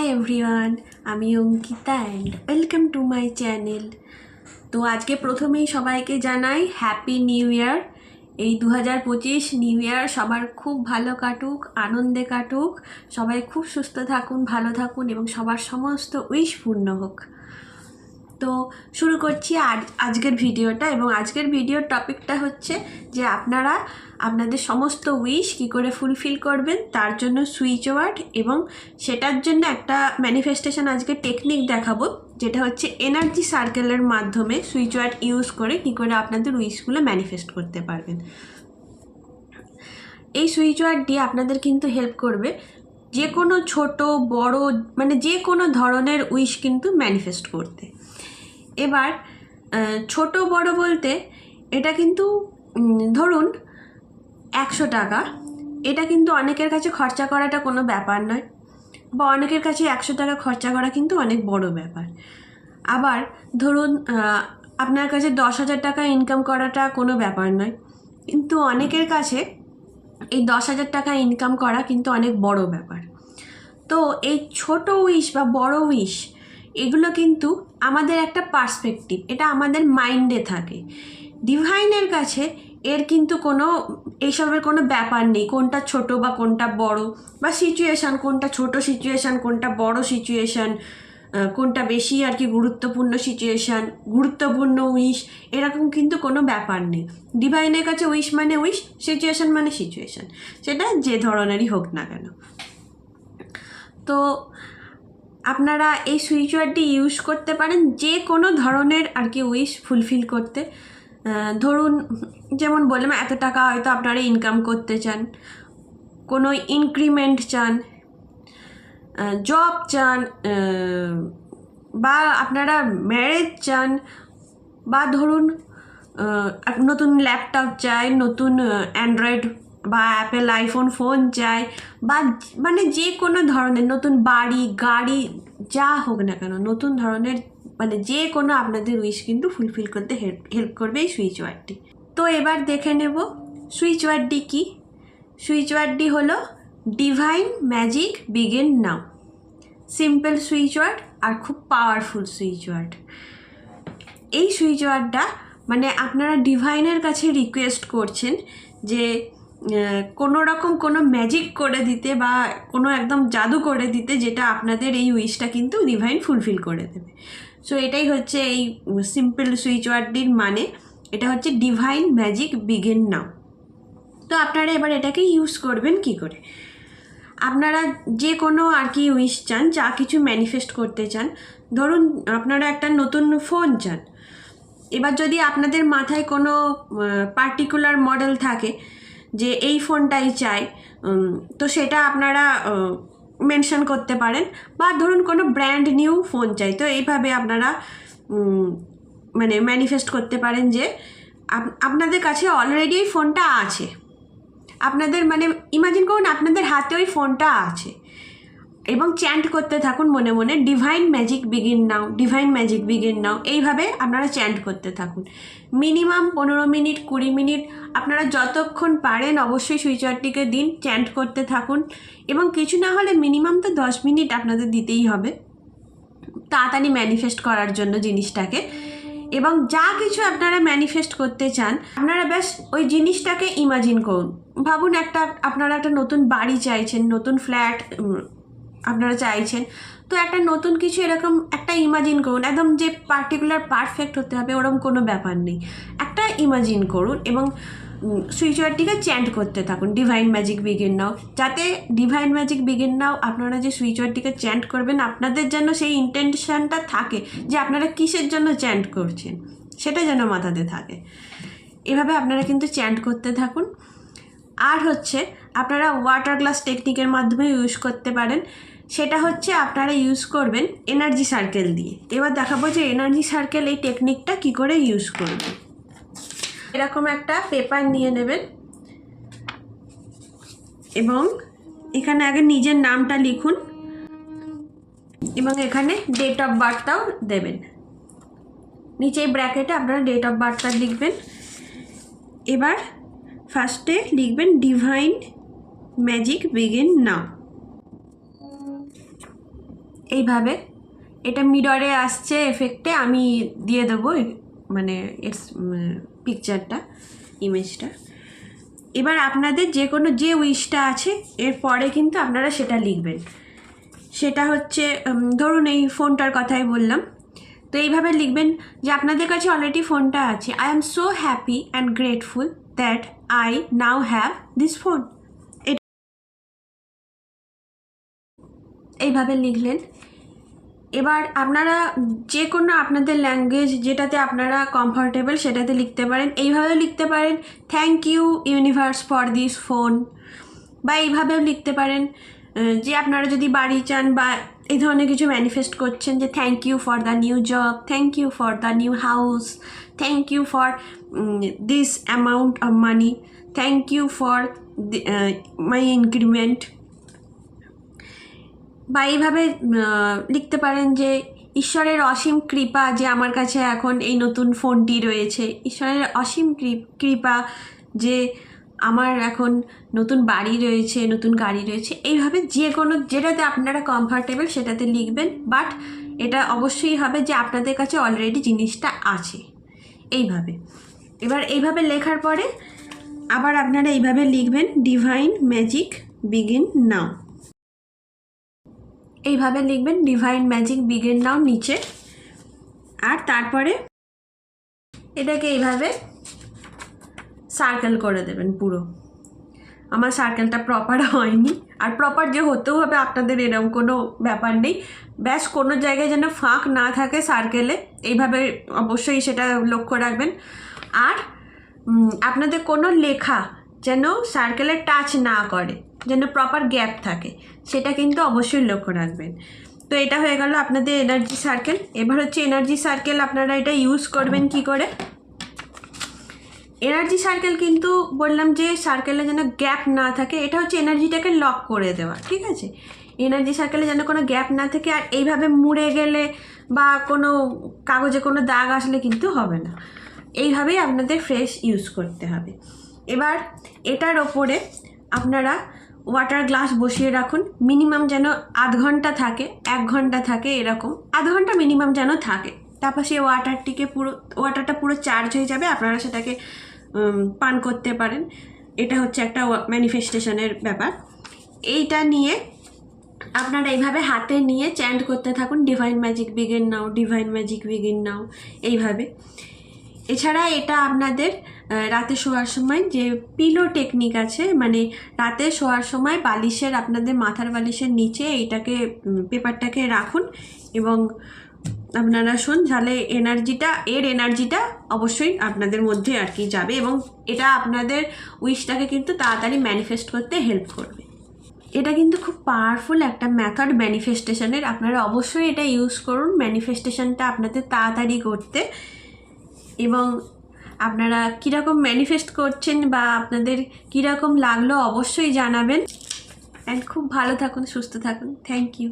High everyone আমি Ankita and welcome to my channel তো আজকে প্রথমেই সবাইকে জানাই হ্যাপি নিউ ইয়ার এই দু হাজার পঁচিশ নিউ ইয়ার সবার খুব ভালো কাটুক, আনন্দে কাটুক। সবাই খুব সুস্থ থাকুন, ভালো থাকুন এবং সবার সমস্ত উইশ পূর্ণ হোক। তো শুরু করছি আজ, আজকের ভিডিওটা এবং আজকের ভিডিওর টপিকটা হচ্ছে যে আপনারা আপনাদের সমস্ত উইশ কী করে ফুলফিল করবেন, তার জন্য সুইচ ওয়ার্ড এবং সেটার জন্য একটা ম্যানিফেস্টেশন আজকে টেকনিক দেখাবো, যেটা হচ্ছে এনার্জি সার্কেলের মাধ্যমে সুইচ ওয়ার্ড ইউজ করে কী করে আপনাদের উইশগুলো ম্যানিফেস্ট করতে পারবেন। এই সুইচ ওয়ার্ডটি আপনাদের কিন্তু হেল্প করবে যে কোনো ছোট, বড় মানে যে কোনো ধরনের উইশ কিন্তু ম্যানিফেস্ট করতে। এবার ছোট বড় বলতে এটা কিন্তু ধরুন, একশো টাকা। এটা কিন্তু অনেকের কাছে খরচা করাটা কোনো ব্যাপার নয়। বা অনেকের কাছে একশো টাকা খরচা করা কিন্তু অনেক বড় ব্যাপার। আবার, ধরুন আপনার কাছে দশ হাজার টাকা ইনকাম করাটা কোনো ব্যাপার নয়। কিন্তু অনেকের কাছে এই দশ হাজার টাকা ইনকাম করা কিন্তু অনেক বড় ব্যাপার। তো এই ছোট উইশ বা বড় উইশ এগুলো কিন্তু আমাদের একটা পার্সপেক্টিভ এটা আমাদের মাইন্ডে থাকে। ডিভাইনের কাছে এর কিন্তু কোনো, এইসবের কোনো ব্যাপার নেই, কোনটা ছোট বা কোনটা বড়, বা সিচুয়েশান কোনটা ছোট সিচুয়েশান কোনটা বড় সিচুয়েশান কোনটা বেশি আর কি গুরুত্বপূর্ণ সিচুয়েশান গুরুত্বপূর্ণ উইশ এরকম কিন্তু কোনো ব্যাপার নেই। ডিভাইনের কাছে উইশ মানে উইশ সিচুয়েশান মানে সিচুয়েশান সেটা যে ধরনেরই হোক না কেন। তো আপনারা এই সুইচ ওয়ার্ডটি ইউজ করতে পারেন যে কোনো ধরনের আর কি উইশ ফুলফিল করতে। ধরুন, যেমন বললাম, এত টাকা হয়তো আপনারা ইনকাম করতে চান, কোনো ইনক্রিমেন্ট চান জব চান বা আপনারা ম্যারেজ চান, বা ধরুন নতুন ল্যাপটপ চাই, নতুন অ্যান্ড্রয়েড বা অ্যাপেল আইফোন ফোন চাই বা মানে যে কোনো ধরনের নতুন বাড়ি, গাড়ি, যা হোক না কেন, নতুন ধরনের মানে যে কোনো আপনাদের উইশ কিন্তু ফুলফিল করতে হেল্প হেল্প করবে এই সুইচ ওয়ার্ডটি তো এবার দেখে নেব সুইচ ওয়ার্ডটি কী? সুইচ ওয়ার্ডটি হলো divine magic begin now simple switch word আর খুব পাওয়ারফুল সুইচ ওয়ার্ড এই সুইচ ওয়ার্ডটা মানে আপনারা ডিভাইনের কাছে রিকোয়েস্ট করছেন যে কোনো রকম কোনো ম্যাজিক করে দিতে বা কোনো একদম জাদু করে দিতে যেটা আপনাদের এই উইশটা কিন্তু ডিভাইন ফুলফিল করে দেবে। সো এটাই হচ্ছে এই সিম্পল সুইচ ওয়ার্ডটির মানে। এটা হচ্ছে ডিভাইন ম্যাজিক বিগিন নাও তো আপনারা এবার এটাকে ইউজ করবেন কি করে? আপনারা যে কোনো আর কি উইশ চান, যা কিছু ম্যানিফেস্ট করতে চান, ধরুন আপনারা একটা নতুন ফোন চান। এবার যদি আপনাদের মাথায় কোনো পার্টিকুলার মডেল থাকে যে এই ফোনটাই চাই তো সেটা আপনারা মেনশন করতে পারেন। বা ধরুন কোনো ব্র্যান্ড নিউ ফোন চাই, তো এইভাবে আপনারা মানে ম্যানিফেস্ট করতে পারেন যে, আপ- আপনাদের কাছে অলরেডি ফোনটা আছে। আপনাদের মানে ইমাজিন করুন আপনাদের হাতে ওই ফোনটা আছে। এবং চ্যান্ট করতে থাকুন মনে মনে divine magic begin now divine magic begin now এইভাবে আপনারা চ্যান্ট করতে থাকুন। মিনিমাম পনেরো মিনিট, কুড়ি মিনিট, আপনারা যতক্ষণ পারেন অবশ্যই সুইচারটিকে দিন চ্যান্ট করতে থাকুন। এবং কিছু না হলে মিনিমাম তো দশ মিনিট আপনাদের দিতেই হবে, তাড়াতাড়ি ম্যানিফেস্ট করার জন্য জিনিসটাকে। এবং যা কিছু আপনারা ম্যানিফেস্ট করতে চান, আপনারা ব্যাস ওই জিনিসটাকে ইমাজিন করুন। ভাবুন একটা, আপনারা একটা নতুন বাড়ি চাইছেন, নতুন ফ্ল্যাট আপনারা চাইছেন। তো একটা নতুন কিছু এরকম একটা ইমাজিন করুন, একদম যে পার্টিকুলার পারফেক্ট হতে হবে ওরকম কোনো ব্যাপার নেই। একটা ইমাজিন করুন এবং সুইচওয়ারটিকে চ্যান্ট করতে থাকুন ডিভাইন ম্যাজিক বিগিন নাও যাতে ডিভাইন ম্যাজিক বিগিন নাও আপনারা যে সুইচওয়ারটিকে চ্যান্ট করবেন, আপনাদের যেন সেই ইন্টেনশনটা থাকে যে আপনারা কিসের জন্য চ্যান্ট করছেন, সেটা যেন মাথাতে থাকে। এভাবে আপনারা কিন্তু চ্যান্ট করতে থাকুন। আর হচ্ছে, আপনারা ওয়াটার গ্লাস টেকনিকের মাধ্যমে ইউজ করতে পারেন। সেটা হচ্ছে আপনারা ইউজ করবেন এনার্জি সার্কেল দিয়ে। এবার দেখাবো যে এনার্জি সার্কেল এই টেকনিকটা কি করে ইউজ করবেন এরকম একটা পেপার নিয়ে নেবেন। এবং এখানে আগে নিজের নামটা লিখুন। এবং এখানে ডেট অফ বার্থটাও দেবেন। নিচে ব্র্যাকেটে আপনারা ডেট অফ বার্থটা লিখবেন। এবার ফার্স্টে লিখবেন ডিভাইন ম্যাজিক বিগিন নাও এইভাবে। এটা মিররে আসছে এফেক্টে আমি দিয়ে দেবো মানে এর পিকচারটা ইমেজটা এবার আপনাদের যে কোনো যে উইশটা আছে, এর পরে কিন্তু আপনারা সেটা লিখবেন। সেটা হচ্ছে ধরুন এই ফোনটার কথাই বললাম। তো এইভাবে লিখবেন যে, আপনাদের কাছে অলরেডি ফোনটা আছে। I am so happy and grateful that I now have this phone এইভাবে লিখলেন। এবার আপনারা যে কোনো আপনাদের ল্যাঙ্গুয়েজ যেটাতে আপনারা কমফর্টেবল সেটাতে লিখতে পারেন। এইভাবেও লিখতে পারেন thank you universe for this phone বা এইভাবেও লিখতে পারেন যে আপনারা যদি বাড়ি চান বা এই ধরনের কিছু ম্যানিফেস্ট করছেন যে thank you for the new job thank you for the new house thank you for this amount of money thank you for my increment বা এইভাবে লিখতে পারেন যে, ঈশ্বরের অসীম কৃপা যে আমার কাছে এখন এই নতুন ফোনটি রয়েছে। ঈশ্বরের অসীম কৃপা যে আমার এখন নতুন বাড়ি রয়েছে, নতুন গাড়ি রয়েছে। এইভাবে যে কোনো, যেটাতে আপনারা কমফর্টেবল সেটাতে লিখবেন। বাট এটা অবশ্যই হবে যে আপনাদের কাছে অলরেডি জিনিসটা আছে। এইভাবে। এবার এইভাবে লেখার পরে আবার আপনারা এইভাবে লিখবেন ডিভাইন ম্যাজিক বিগিন নাও এইভাবে লিখবেন ডিভাইন ম্যাজিক বিগেন নাও নিচে। আর তারপরে এটাকে এইভাবে সার্কেল করে দেবেন পুরো। আমার সার্কেলটা প্রপার হয়নি। আর প্রপার যে হতেও হবে, আপনাদের এরকম কোনো ব্যাপার নেই। ব্যাস, কোনো জায়গায় যেন ফাঁক না থাকে সার্কেলে এইভাবে অবশ্যই সেটা লক্ষ্য রাখবেন। আর আপনাদের কোনো লেখা যেন সার্কেলে টাচ না করে। যেন প্রপার গ্যাপ থাকে, সেটা কিন্তু অবশ্যই লক্ষ্য রাখবেন। তো এটা হয়ে গেল আপনাদের এনার্জি সার্কেল এবার হচ্ছে এনার্জি সার্কেল আপনারা এটা ইউজ করবেন কি করে? এনার্জি সার্কেল কিন্তু বললাম যে সার্কেলে যেন গ্যাপ না থাকে, এটা হচ্ছে এনার্জিটাকে লক করে দেওয়া, ঠিক আছে? এনার্জি সার্কেলে যেন কোনো গ্যাপ না থাকে, আর এইভাবে মুড়ে গেলে বা কোনো কাগজে কোনো দাগ আসলে কিন্তু হবে না। এইভাবেই আপনাদের ফ্রেশ ইউজ করতে হবে। এবার এটার ওপরে আপনারা ওয়াটার গ্লাস বসিয়ে রাখুন। মিনিমাম যেন আধ ঘণ্টা থাকে, এক ঘণ্টা থাকে এরকম। আধ ঘণ্টা মিনিমাম যেন থাকে। তারপর সেই ওয়াটারটিকে পুরো ওয়াটারটা পুরো চার্জ হয়ে যাবে, আপনারা সেটাকে পান করতে পারেন। এটা হচ্ছে একটা ম্যানিফেস্টেশনের ব্যাপার। এইটা নিয়ে আপনারা এইভাবে হাতে নিয়ে চ্যান্ট করতে থাকুন divine magic begin now divine magic begin now এইভাবে। এছাড়া এটা আপনাদের রাতে শোয়ার সময় যে পিলো টেকনিক আছে মানে রাতে শোয়ার সময় বালিশের, আপনাদের মাথার বালিশের নিচে এইটাকে পেপারটাকে রাখুন এবং আপনারা শুন, তাহলে এনার্জিটা এর এনার্জিটা অবশ্যই আপনাদের মধ্যে আর কি যাবে এবং এটা আপনাদের উইশটাকে কিন্তু তাড়াতাড়ি ম্যানিফেস্ট করতে হেল্প করবে। এটা কিন্তু খুব পাওয়ারফুল একটা মেথড ম্যানিফেস্টেশনের আপনারা অবশ্যই এটা ইউজ করুন ম্যানিফেস্টেশনটা আপনাদের তাড়াতাড়ি করতে এবং আপনারা কীরকম ম্যানিফেস্ট করছেন বা আপনাদের কীরকম লাগল অবশ্যই জানাবেন। অ্যান্ড খুব ভালো থাকুন, সুস্থ থাকুন। Thank you